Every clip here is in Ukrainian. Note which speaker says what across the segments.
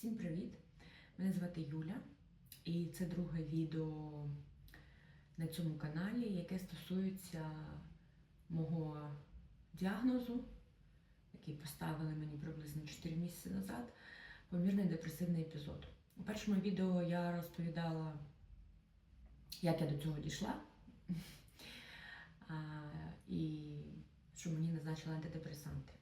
Speaker 1: Всім привіт! Мене звати Юля, і це друге відео на цьому каналі, яке стосується мого діагнозу, який поставили мені приблизно 4 місяці назад, помірний депресивний епізод. У першому відео я розповідала, як я до цього дійшла, і що мені назначили антидепресанти.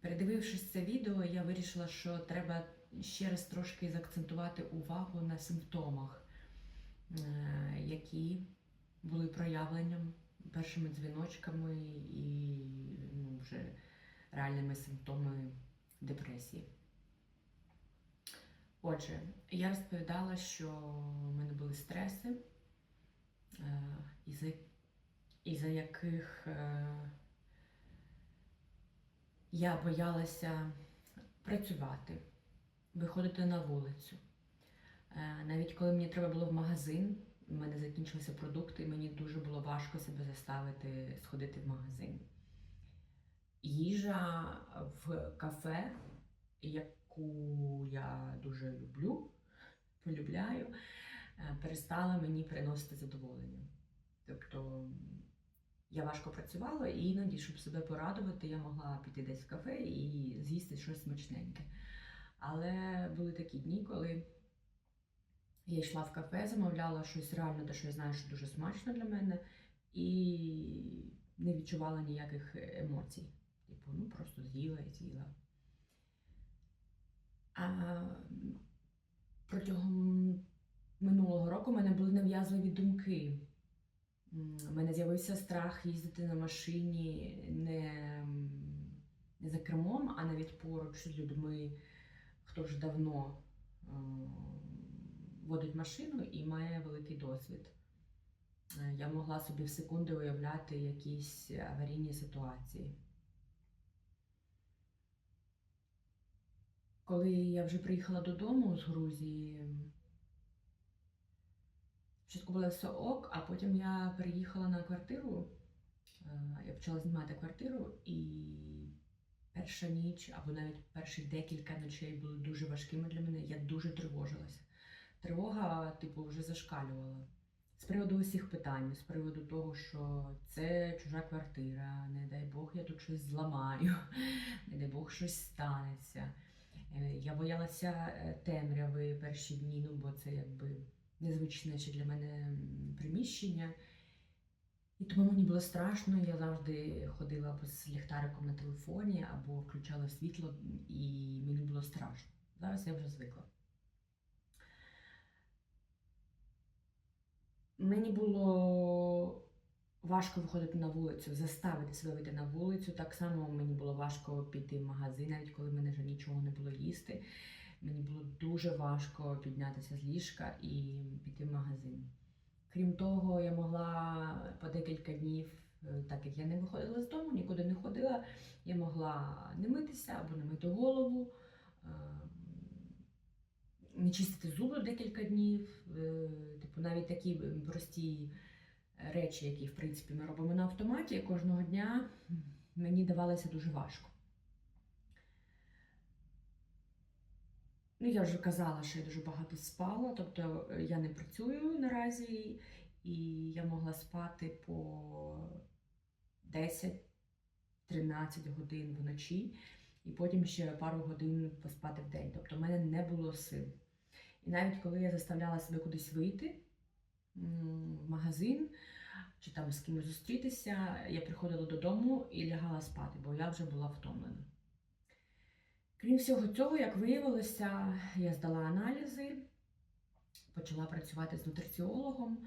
Speaker 1: Передивившись це відео, я вирішила, що треба ще раз трошки заакцентувати увагу на симптомах, е, які були проявленням, першими дзвіночками і ну, вже реальними симптомами депресії. Отже, я розповідала, що в мене були стреси, е, із-за яких е, я боялася працювати, виходити на вулицю. Е, Навіть коли мені треба було в магазин, в мене закінчилися продукти, і мені дуже було важко себе заставити сходити в магазин. Їжа в кафе, яку я дуже люблю, полюбляю, е, перестала мені приносити задоволення. Тобто я важко працювала, і іноді, щоб себе порадувати, я могла піти десь в кафе і з'їсти щось смачненьке. Але були такі дні, коли я йшла в кафе, замовляла щось реально, те, що я знаю, що дуже смачно для мене, і не відчувала ніяких емоцій. Типу, ну просто з'їла і з'їла. А протягом минулого року в мене були нав'язливі думки. У мене з'явився страх їздити на машині не, не за кермом, а навіть поруч з людьми, хто вже давно е, водить машину і має великий досвід. Е, Я могла собі в секунди уявляти якісь аварійні ситуації. Коли я вже приїхала додому з Грузії, Спочатку було все ок, а потім я переїхала на квартиру. Е, Я почала знімати квартиру, і перша ніч, або навіть перші декілька ночей були дуже важкими для мене. Я дуже тривожилася. Тривога, типу, вже зашкалювала. З приводу усіх питань, з приводу того, що це чужа квартира, не дай Бог, я тут щось зламаю, не дай Бог щось станеться. Е, Я боялася е, темряви перші дні, ну бо це якби незвичне для мене приміщення. І тому мені було страшно, я завжди ходила з ліхтариком на телефоні, або включала світло, і мені було страшно. Зараз я вже звикла. Мені було важко виходити на вулицю, заставити себе вийти на вулицю. Так само мені було важко піти в магазин, навіть коли в мене вже нічого не було їсти. Мені було дуже важко піднятися з ліжка і піти в магазин. Крім того, я могла по декілька днів, е, так як я не виходила з дому, нікуди не ходила, я могла не митися або не мити голову, е, не чистити зуби декілька днів. Е, Типу, навіть такі прості речі, які в принципі ми робимо на автоматі кожного дня, мені давалося дуже важко. Ну, я вже казала, що я дуже багато спала, тобто е, я не працюю наразі, і я могла спати по 10-13 годин вночі, і потім ще пару годин поспати в день. Тобто в мене не було сил. І навіть коли я заставляла себе кудись вийти в магазин чи там з кимось зустрітися, я приходила додому і лягала спати, бо я вже була втомлена. Крім всього цього, як виявилося, я здала аналізи, почала працювати з нутриціологом.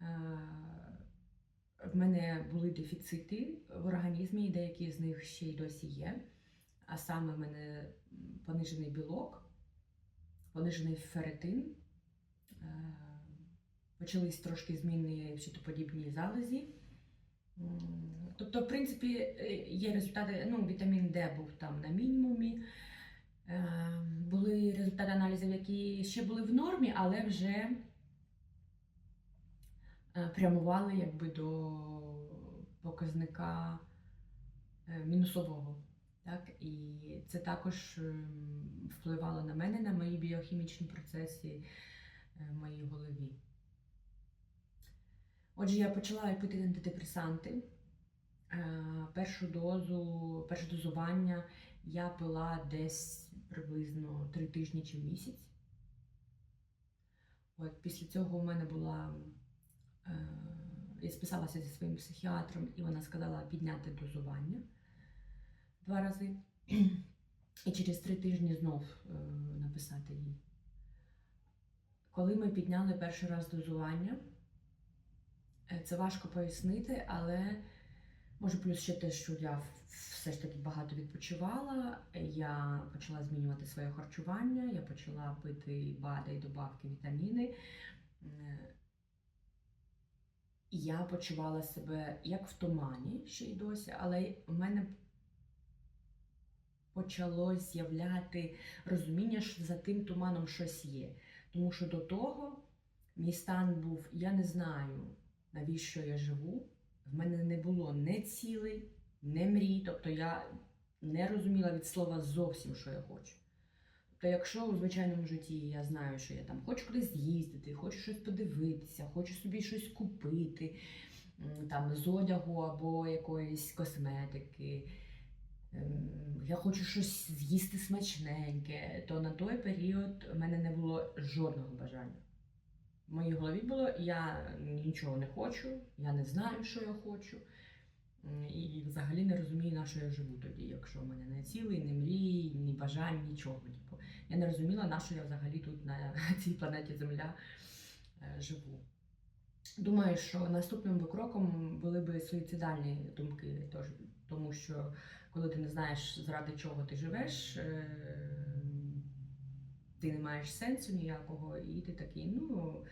Speaker 1: Е, В мене були дефіцити в організмі, і деякі з них ще й досі є. А саме в мене понижений білок, понижений ферритин, е, почались трошки зміни в щитоподібній залозі. Тобто, в принципі, е, є результати, ну, вітамін Д був там на мінімумі. Е, Були результати аналізів, які ще були в нормі, але вже е, прямували якби до показника е, мінусового. Так, і це також ем, впливало на мене, на мої біохімічні процеси е, в моїй голові. Отже, я почала пити антидепресанти. Першу дозу, перше дозування я пила десь приблизно три тижні чи місяць. От після цього у мене була. е, Я списалася зі своїм психіатром, і вона сказала підняти дозування два рази. І через три тижні знов е, написати їй. Коли ми підняли перший раз дозування, е, це важко пояснити, але може плюс ще те, що я все ж таки багато відпочивала. Я почала змінювати своє харчування, я почала пити БАДи і добавки вітаміни. Е, я почувала себе як в тумані ще й досі, але в мене почало з'являти розуміння, що за тим туманом щось є. Тому що до того мій стан був, я не знаю, навіщо я живу. В мене не було не цілей, не мрій. Тобто я не розуміла від слова зовсім, що я хочу. Тобто, якщо у звичайному житті я знаю, що я там хочу кудись з'їздити, хочу щось подивитися, хочу собі щось купити, там з одягу або якоїсь косметики, ем, я хочу щось з'їсти смачненьке, то на той період в мене не було жодного бажання. В моїй голові було, я нічого не хочу, я не знаю, що я хочу. І взагалі не розумію, на що я живу тоді, якщо в мене не цілий, не мрій, ні бажань, нічого. Типу. Я не розуміла, на що я взагалі тут на цій планеті Земля е, живу. Думаю, що наступним би кроком були би суїцидальні думки, тому що коли ти не знаєш, заради чого ти живеш, е, ти не маєш сенсу ніякого, і ти такий, ну,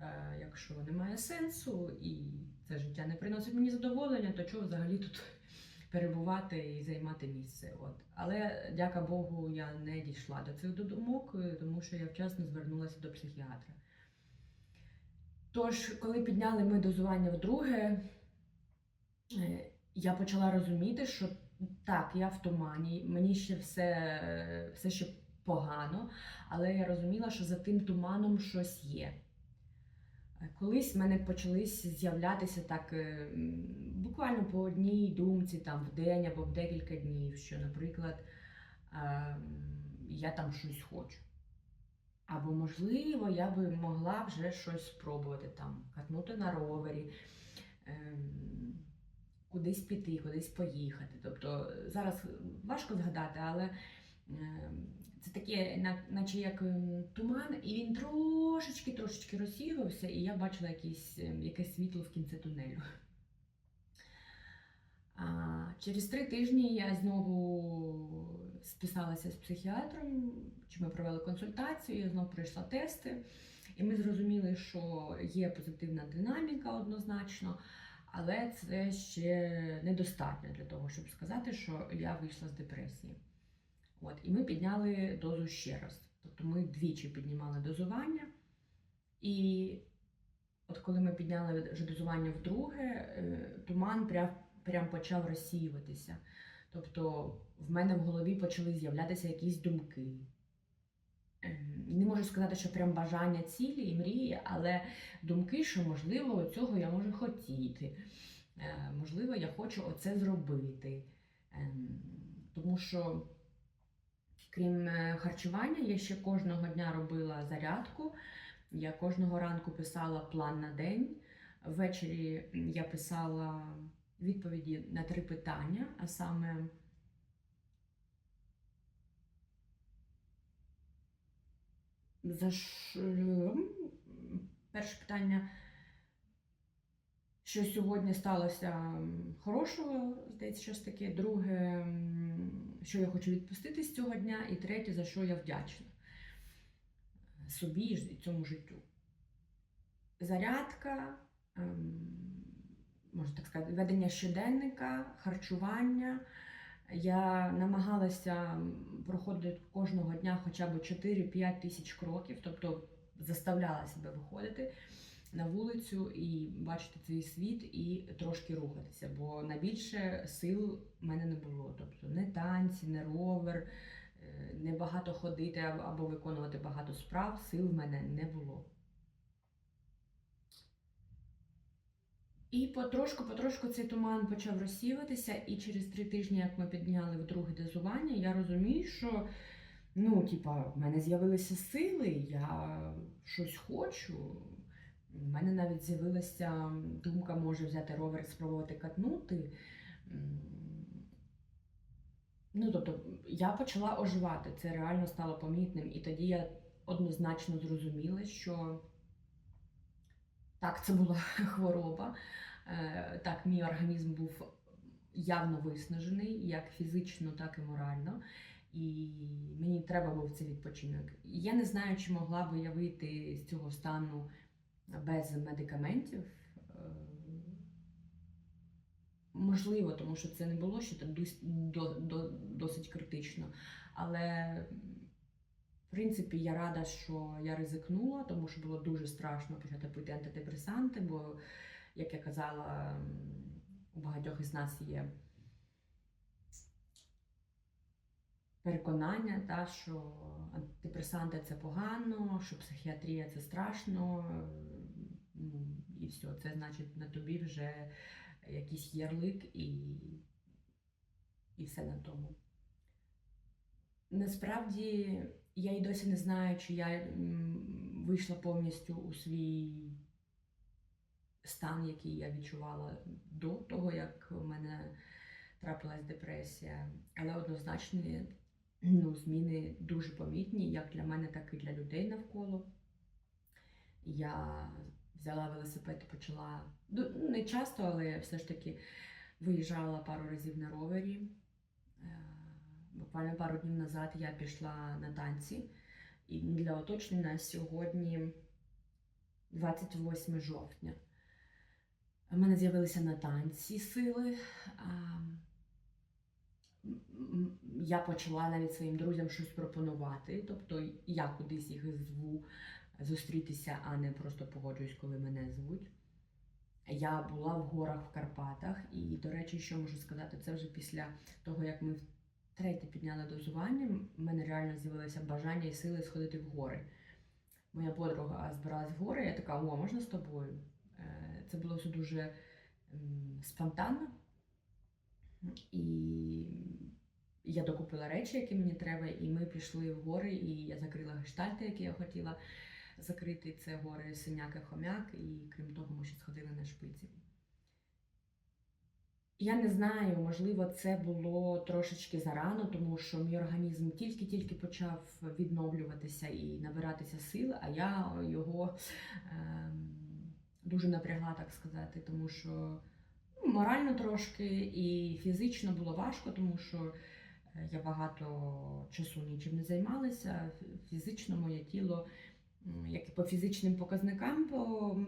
Speaker 1: е, якщо немає сенсу і це життя не приносить мені задоволення, то чого взагалі тут перебувати і займати місце? От. Але, дяка Богу, я не дійшла до цих думок, е, тому що я вчасно звернулася до психіатра. Тож, коли підняли ми дозування вдруге, е, я почала розуміти, що так, я в тумані, мені ще все, все ще погано, але я розуміла, що за тим туманом щось є. Е, Колись в мене почались з'являтися так е, буквально по одній думці там, в день або в декілька днів, що, наприклад, ем, я там щось хочу. Або, можливо, я би могла вже щось спробувати там, катнути на ровері, ем, кудись піти, кудись поїхати. Тобто зараз важко згадати, але ем, це таке, наче як ем, туман, і він трошечки трошечки розсіювався, і я бачила якісь, ем, якесь світло в кінці тунелю. А, через три тижні я знову списалася з психіатром, чи ми провели консультацію, я знову пройшла тести, і ми зрозуміли, що є позитивна динаміка однозначно, але це ще недостатньо для того, щоб сказати, що я вийшла з депресії. От, і ми підняли дозу ще раз. Тобто ми двічі піднімали дозування. І от коли ми підняли вже дозування вдруге, е, туман прям, прям почав розсіюватися. Тобто в мене в голові почали з'являтися якісь думки. Ем, Не можу сказати, що прям бажання цілі і мрії, але думки, що можливо цього я можу хотіти. Е, Можливо, я хочу оце зробити. Ем, Тому що, крім е, харчування, я ще кожного дня робила зарядку. Я кожного ранку писала план на день. Ввечері я писала відповіді на три питання, а саме. За ш... перше питання, що сьогодні сталося хорошого, здається, щось таке. Друге, що я хочу відпустити з цього дня, і третє, за що я вдячна собі і цьому життю. Зарядка, ем, можна так сказати, ведення щоденника, харчування. Я намагалася проходити кожного дня хоча б 4-5 тисяч кроків, тобто заставляла себе виходити. На вулицю і бачити цей світ і трошки рухатися, бо на більше сил в мене не було. Тобто не танці, не ровер, е, не багато ходити або- виконувати багато справ, сил в мене не було. І потрошку-потрошку цей туман почав розсіватися, і через три тижні, як ми підняли в друге дозування, я розумію, що ну, типа, в мене з'явилися сили, я щось хочу. У мене навіть з'явилася думка, може взяти ровер і спробувати катнути. Ну, тобто, я почала оживати, це реально стало помітним. І тоді я однозначно зрозуміла, що так, це була хвороба. Е, Так, мій організм був явно виснажений, як фізично, так і морально. І мені треба був цей відпочинок. Я не знаю, чи могла би я вийти з цього стану без медикаментів. Е, Можливо, тому що це не було ще до, досить критично. Але, в принципі, я рада, що я ризикнула, тому що було дуже страшно почати пити антидепресанти, бо, як я казала, у багатьох із нас є переконання, та, що антидепресанти це погано, що психіатрія це страшно, ну, і все, це значить на тобі вже якийсь ярлик і, і все на тому. Насправді я і досі не знаю, чи я вийшла повністю у свій стан, який я відчувала до того, як у мене трапилась депресія. Але однозначно ну, зміни дуже помітні, як для мене, так і для людей навколо. Я взяла велосипед і почала ну, не часто, але все ж таки виїжджала пару разів на ровері. Е, Буквально пару днів назад я пішла на танці. І для уточнення сьогодні 28 жовтня. У мене з'явилися на танці сили. Я почала навіть своїм друзям щось пропонувати. Тобто я кудись їх зву зустрітися, а не просто погоджуюсь, коли мене звуть. Я була в горах в Карпатах, і, до речі, що можу сказати, це вже після того, як ми втретє підняли дозування, в мене реально з'явилося бажання і сили сходити в гори. Моя подруга збиралась в гори, я така, о, можна з тобою? Е, Це було все дуже спонтанно. І я докупила речі, які мені треба, і ми пішли в гори, і я закрила гештальти, які я хотіла закрити. Це гори Синяк і Хомяк, і крім того, ми ще сходили на шпиці. Я не знаю, можливо, це було трошечки зарано, тому що мій організм тільки-тільки почав відновлюватися і набиратися сил, а я його ем, дуже напрягла, так сказати, тому що ну, морально трошки і фізично було важко, тому що е, я багато часу нічим не займалася. Фізично моє тіло, як і по фізичним показникам, по,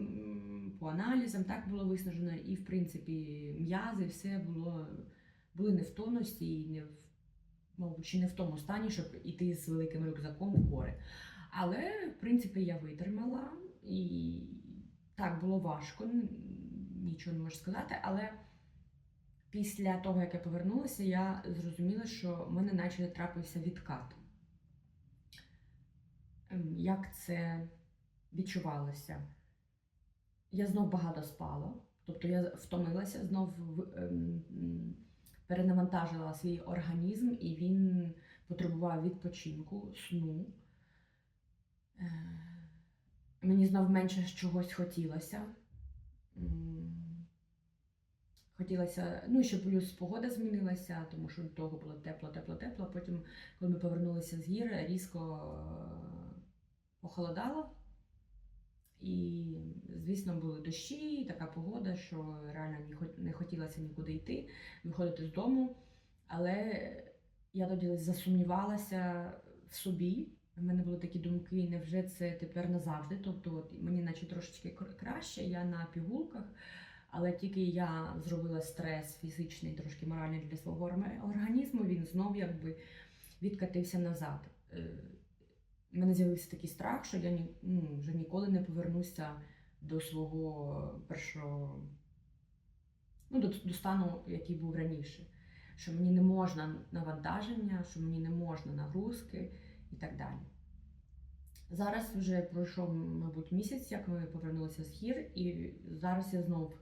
Speaker 1: по аналізам, так було виснажено, і в принципі м'язи, все було були не в тонусі і не в мабуть, не в тому стані, щоб іти з великим рюкзаком в гори. Але, в принципі, я витримала і так було важко, нічого не можу сказати. Але після того, як я повернулася, я зрозуміла, що в мене наче трапився відкат. Ем, Як це відчувалося? Я знов багато спала, тобто я втомилася, знов ем, перенавантажила свій організм, і він потребував відпочинку, сну. Е, Мені знов менше чогось хотілося. Хотілося, ну ще плюс погода змінилася, тому що до того було тепло, тепло, тепло. Потім, коли ми повернулися з гір, різко похолодало. І, звісно, були дощі, така погода, що реально не хотілося нікуди йти, виходити з дому. Але я тоді засумнівалася в собі. В мене були такі думки, невже це тепер назавжди? Тобто, от мені наче трошечки краще, я на пігулках, але тільки я зробила стрес фізичний, трошки моральний для свого організму, він знов якби відкатився назад. У мене з'явився такий страх, що я ні, ну, вже ніколи не повернуся до свого першого, ну, до, до стану, який був раніше. Що мені не можна навантаження, що мені не можна нагрузки і так далі. Зараз вже пройшов, мабуть, місяць, як ми повернулися з гір, і зараз я знов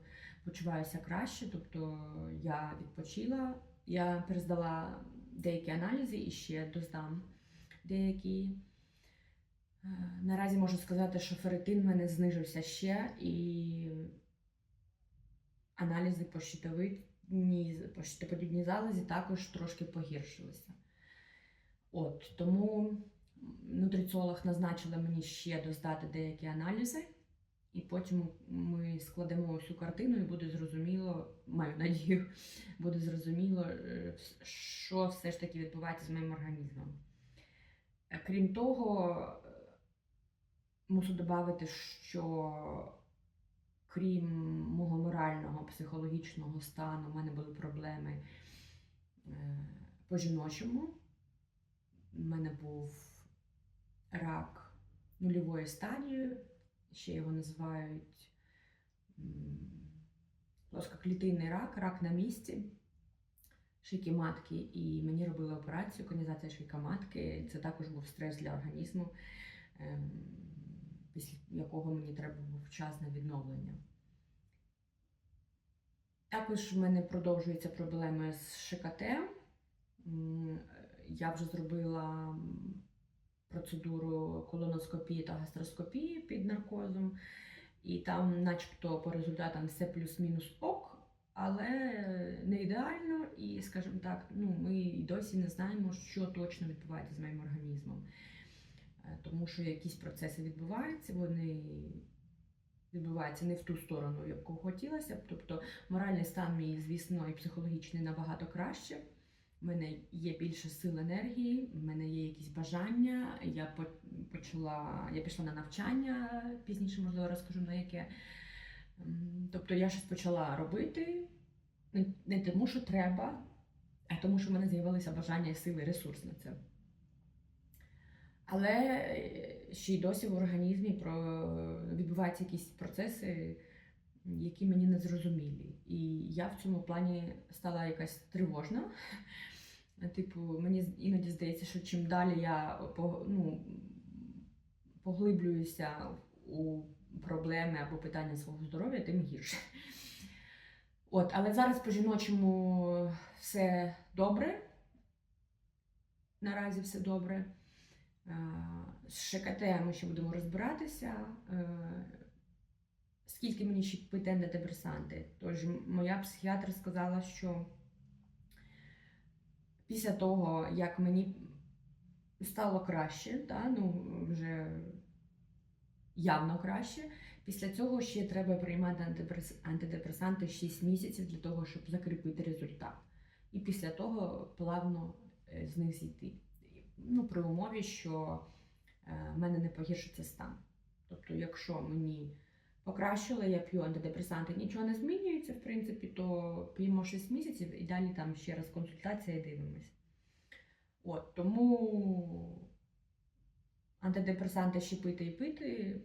Speaker 1: почуваюся краще, тобто я відпочила, я перездала деякі аналізи і ще доздам деякі. Е, Наразі можу сказати, що ферритин в мене знижився ще, і аналізи по щитовидній, по щитоподібній залозі також трошки погіршилися. От, тому нутриціолог назначила мені ще доздати деякі аналізи, і потім ми складемо всю картину, і буде зрозуміло, маю надію, буде зрозуміло, е, що все ж таки відбувається з моїм організмом. Е, Крім того, мушу додати, що крім мого морального, психологічного стану, в мене були проблеми е, по жіночому. У мене був рак нульової стадії, ще його називають плоскоклітинний рак, рак на місці шийки матки, і мені робили операцію конізація шийка матки. Це також був стрес для організму, ем, після якого мені треба було час на відновлення. Також в мене продовжуються проблеми з ШКТ. Я вже зробила процедуру колоноскопії та гастроскопії під наркозом, і там, начебто, по результатам все плюс-мінус ок, але не ідеально, і, скажімо так, ну, ми досі не знаємо, що точно відбувається з моїм організмом. Е, Тому що якісь процеси відбуваються, вони відбуваються не в ту сторону, яку хотілося б. Тобто моральний стан мій, звісно, і психологічний набагато краще. У мене є більше сил енергії, в мене є якісь бажання. Я почала, я пішла на навчання, пізніше, можливо, розкажу на яке. Тобто я щось почала робити не- тому, що треба, а тому, що в мене з'явилися бажання, сили, ресурс на це. Але е, ще й досі в організмі про... відбуваються якісь процеси, які мені не зрозумілі. І я в цьому плані стала якась тривожна. Типу, мені іноді здається, що чим далі я ну, поглиблююся у проблеми або питання свого здоров'я, тим гірше. От, але зараз по жіночому все добре. Наразі все добре. Е, З ШКТ ми ще будемо розбиратися. Е, Скільки мені ще пити антидепресанти? Тож моя психіатр сказала, що після того, як мені стало краще, та, ну, вже явно краще, після цього ще треба приймати антидепресанти 6 місяців для того, щоб закріпити результат. І після того плавно е, з них зійти. Ну, при умові, що е, в мене не погіршиться стан. Тобто, якщо мені покращило, я п'ю антидепресанти, нічого не змінюється, в принципі, то п'ємо 6 місяців і далі там ще раз консультація і дивимось. От, тому антидепресанти ще пити і пити.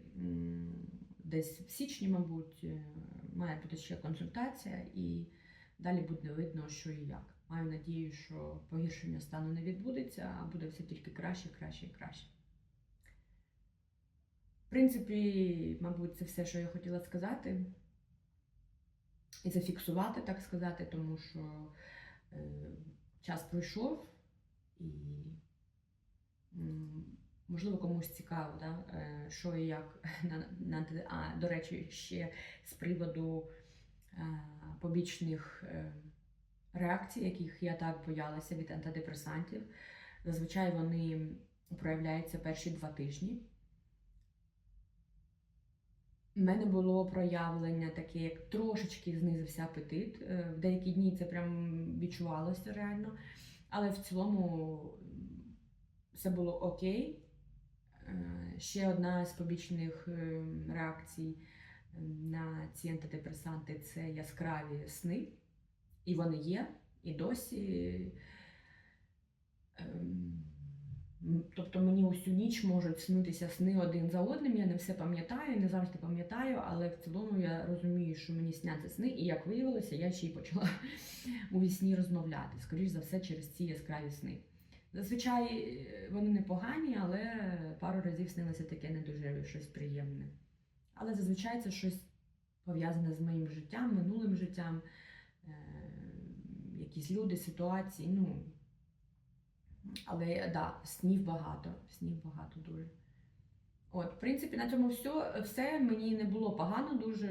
Speaker 1: Десь в січні, мабуть, е, має бути ще консультація, і далі буде видно, що і як. Маю надію, що погіршення стану не відбудеться, а буде все тільки краще, краще і краще. В принципі, мабуть, це все, що я хотіла сказати. І зафіксувати, так сказати, тому що е, час пройшов і можливо комусь цікаво, да, е, що і як а, до речі, ще з приводу е, побічних е, реакцій, яких я так боялася від антидепресантів. Зазвичай вони проявляються перші два тижні. У мене було проявлення таке, як трошечки знизився апетит. Е, В деякі дні це прям відчувалося реально. Але в цілому все було окей. Е, Ще одна з побічних е, реакцій на ці антидепресанти це яскраві сни. І вони є, і досі. Ем, Тобто мені усю ніч можуть снитися сни один за одним, я не все пам'ятаю, не завжди пам'ятаю, але в цілому я розумію, що мені сняться сни, і як виявилося, я ще й почала у вісні розмовляти. Скоріш за все, через ці яскраві сни. Зазвичай е, вони непогані, але пару разів снилося таке не дуже щось приємне. Але зазвичай це щось пов'язане з моїм життям, минулим життям, якісь люди, ситуації. Ну, але да, снів багато, снів багато дуже. От, в принципі, на цьому все, все мені не було погано дуже,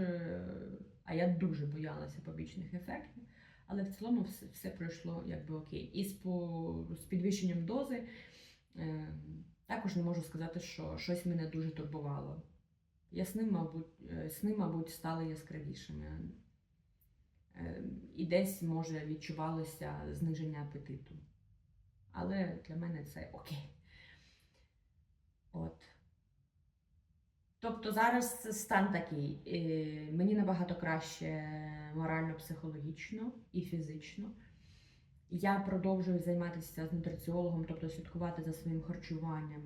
Speaker 1: а я дуже боялася побічних ефектів. Але в цілому все, все пройшло якби окей. І з, по, з підвищенням дози е, також не можу сказати, що щось мене дуже турбувало. Я сни, мабуть, е, сни, мабуть, стали яскравішими. Е, і десь, може, відчувалося зниження апетиту. Але для мене це окей. От. Тобто зараз стан такий. е, Мені набагато краще морально-психологічно і фізично. Я продовжую займатися з нутриціологом, тобто слідкувати за своїм харчуванням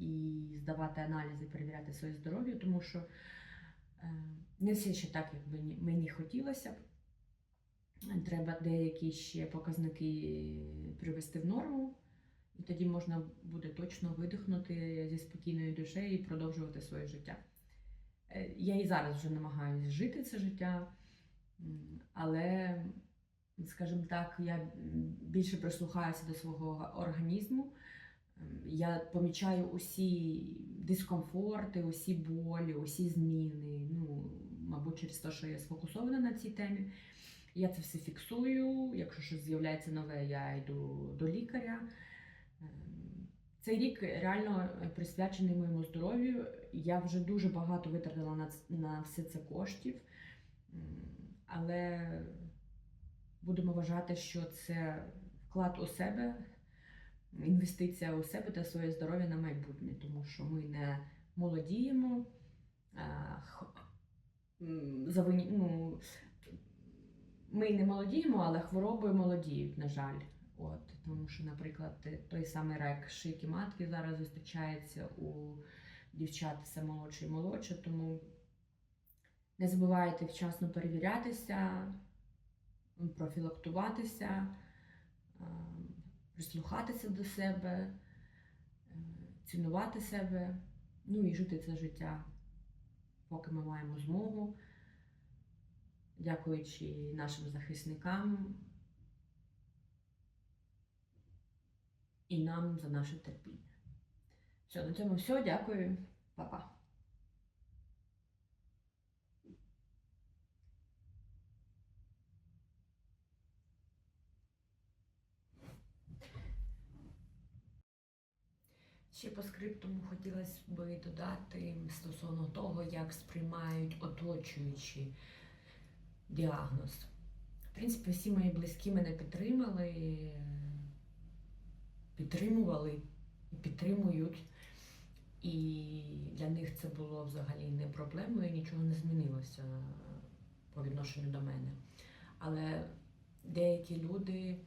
Speaker 1: і здавати аналізи, перевіряти своє здоров'я, тому що е, не все ще так, як мені, мені хотілося б. Треба деякі ще показники привести в норму, і тоді можна буде точно видихнути зі спокійною душею і продовжувати своє життя. Е, Я і зараз вже намагаюся жити це життя, але, скажімо так, я більше прислухаюся до свого організму. Ем, Я помічаю усі дискомфорти, усі болі, усі зміни. Ну, мабуть, через те, що я сфокусована на цій темі. Я це все фіксую. Якщо щось з'являється нове, я йду до лікаря. Ем, Цей рік реально присвячений моєму здоров'ю. Я вже дуже багато витратила на, на все це коштів, але будемо вважати, що це вклад у себе, інвестиція у себе та своє здоров'я на майбутнє, тому що ми не молодіємо. а, ну, ми не молодіємо, але хвороби молодіють, на жаль. От, тому що, наприклад, той самий рак шийки матки зараз зустрічається у дівчат все молодше і молодше, тому не забувайте вчасно перевірятися, профілактуватися, прислухатися до себе, е, цінувати себе, ну і жити це життя, поки ми маємо змогу дякуючи нашим захисникам і нам за наше терпіння. Все, на цьому все. Дякую, Па-па. Ще по скриптуму хотілося б додати стосовно того, як сприймають оточуючі діагноз. В принципі, всі мої близькі мене підтримали, підтримували і підтримують. І для них це було взагалі не проблемою, нічого не змінилося по відношенню до мене. Але деякі люди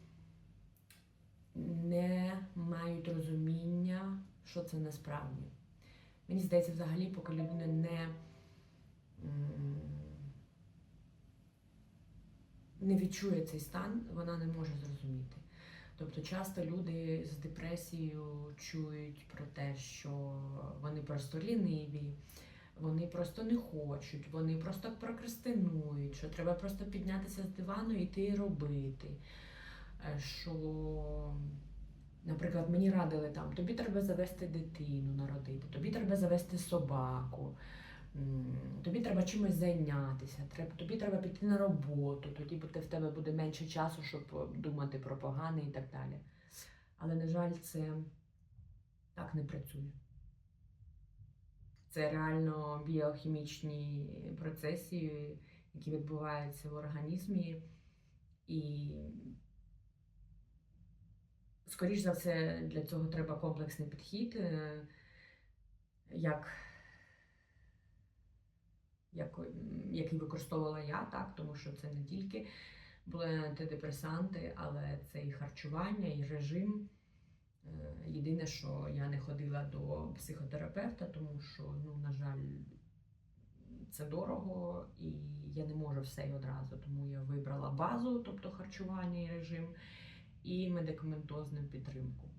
Speaker 1: не мають розуміння, що це насправді. Мені здається, взагалі, поки людина не, не відчує цей стан, вона не може зрозуміти. Тобто часто люди з депресією чують про те, що вони просто ліниві, вони просто не хочуть, вони просто прокрастинують, що треба просто піднятися з дивану і йти робити. Е, Що, наприклад, мені радили там, тобі треба завести дитину, народити, тобі треба завести собаку, тобі треба чимось зайнятися, треба, тобі треба піти на роботу, тоді в тебе буде менше часу, щоб думати про погане і так далі. Але, на жаль, це так не працює. Це реально біохімічні процеси, які відбуваються в організмі. І, скоріш за все, для цього треба комплексний підхід, е, як, як, який використовувала я, так, тому що це не тільки були антидепресанти, але це і харчування, і режим, Е, Єдине, що я не ходила до психотерапевта, тому що, ну, на жаль, це дорого і я не можу все й одразу. Тому я вибрала базу, тобто харчування і режим, і медикаментозну підтримку.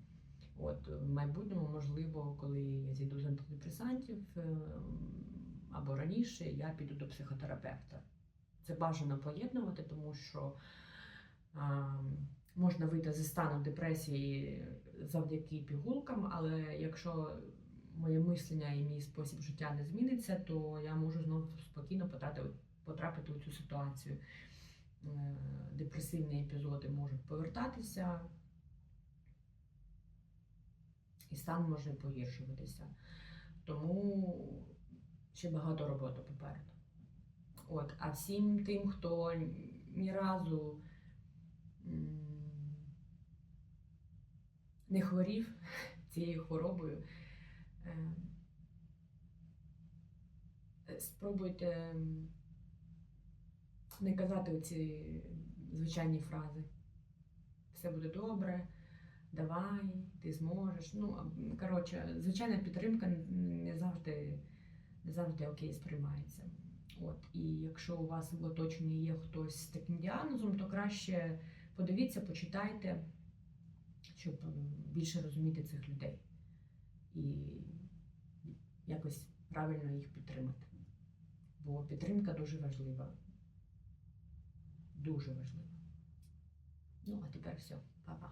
Speaker 1: От в майбутньому, можливо, коли я зійду з антидепресантів е, або раніше, я піду до психотерапевта. Це бажано поєднувати, тому що а, можна вийти зі стану депресії завдяки пігулкам, але якщо моє мислення і мій спосіб життя не зміниться, то я можу знову спокійно потрапити, потрапити у цю ситуацію. Е, Депресивні епізоди можуть повертатися, і стан може погіршуватися. Тому ще багато роботи попереду. От, а всім тим, хто ні разу не хворів цією хворобою, е, спробуйте не казати оці звичайні фрази. Все буде добре, давай, ти зможеш. Ну, коротше, звичайна підтримка не завжди, не завжди окей сприймається. От, і якщо у вас в оточенні є хтось з таким діагнозом, то краще подивіться, почитайте, щоб більше розуміти цих людей і якось правильно їх підтримати. Бо підтримка дуже важлива. Дуже важлива. Ну, а тепер все, па-па.